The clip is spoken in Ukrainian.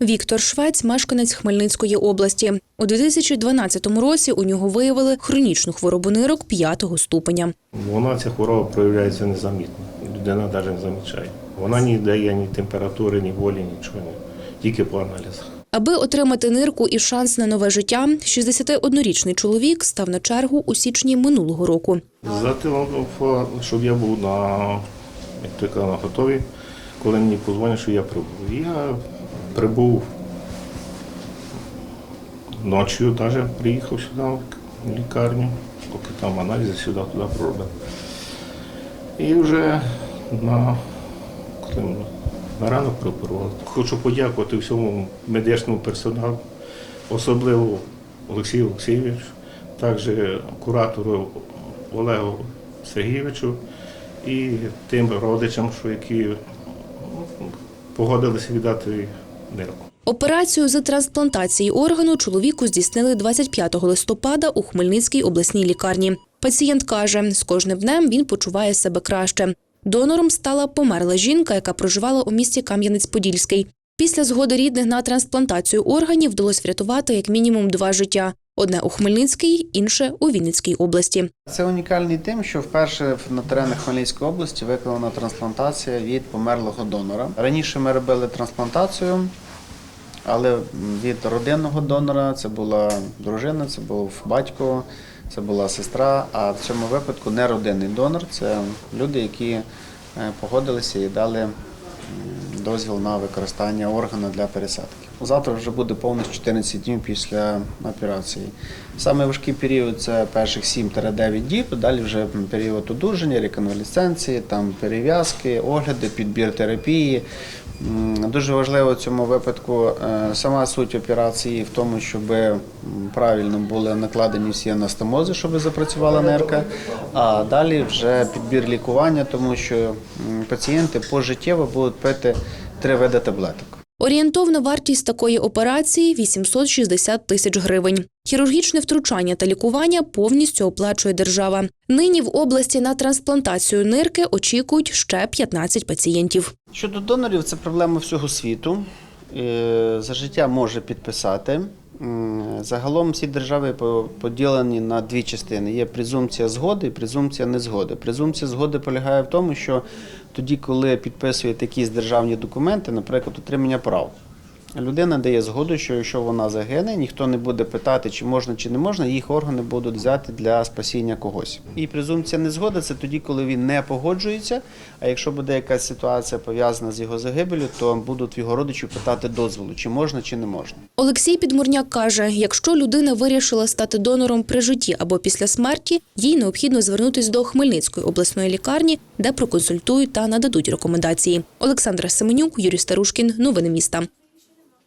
Віктор Швець мешканець Хмельницької області. У 2012 році у нього виявили хронічну хворобу нирок п'ятого ступеня. Вона ця хвороба проявляється незамітно. Людина навіть не замічає. Вона не дає ні температури, ні болі, нічого. Ні. Тільки по аналізах. Аби отримати нирку і шанс на нове життя, 61-річний чоловік став на чергу у січні минулого року. Зателефонував, щоб я був на як той казав, на готові, коли мені подзвонять, що я прибув. Я прибув ночі, навіть приїхав сюди в лікарню, поки там аналізи сюди-туди проробив. І вже на, на ранок прооперували. Хочу подякувати всьому медичному персоналу, особливо Олексію Олексійовичу, також куратору Олегу Сергійовичу і тим родичам, що які погодилися віддати нирку. Операцію з трансплантації органу чоловіку здійснили 25 листопада у Хмельницькій обласній лікарні. Пацієнт каже, з кожним днем він почуває себе краще. Донором стала померла жінка, яка проживала у місті Кам'янець-Подільський. Після згоди рідних на трансплантацію органів вдалося врятувати як мінімум два життя: одне у Хмельницькій, інше у Вінницькій області. Це унікальний тим, що вперше на теренах Хмельницької області виконана трансплантація від померлого донора. Раніше ми робили трансплантацію, але від родинного донора це була дружина, це був батько, це була сестра. А в цьому випадку не родинний донор, це люди, які е, погодилися і дали дозвіл на використання органу для пересадки. Завтра вже буде повністю 14 днів після операції. Саме важкий період це перших 7-9 діб, далі вже період одужання, реконвалесценції, там перев'язки, огляди, підбір терапії. Дуже важливо в цьому випадку е, сама суть операції в тому, щоб правильно були накладені всі анастомози, щоб запрацювала нирка. А далі вже підбір лікування, тому що пацієнти пожиттєво будуть пити три види таблеток. Орієнтовна вартість такої операції 860 тисяч гривень. Хірургічне втручання та лікування повністю оплачує держава. Нині в області на трансплантацію нирки очікують ще 15 пацієнтів. Щодо донорів, це проблема всього світу. Е, За життя може підписати. Загалом всі держави поділені на дві частини: є презумпція згоди і презумпція незгоди. Презумпція згоди полягає в тому, що тоді, коли підписують якісь державні документи, наприклад, отримання прав. Людина дає згоду, що якщо вона загине, ніхто не буде питати, чи можна, чи не можна, їх органи будуть взяти для спасіння когось. І презумпція незгоди це тоді, коли він не погоджується. А якщо буде якась ситуація пов'язана з його загибелю, то будуть його родичів питати дозволу, чи можна, чи не можна. Олексій Підмурняк каже: якщо людина вирішила стати донором при житті або після смерті, їй необхідно звернутися до Хмельницької обласної лікарні, де проконсультують та нададуть рекомендації. Олександра Семенюк, Юрій Старушкін. Новини міста.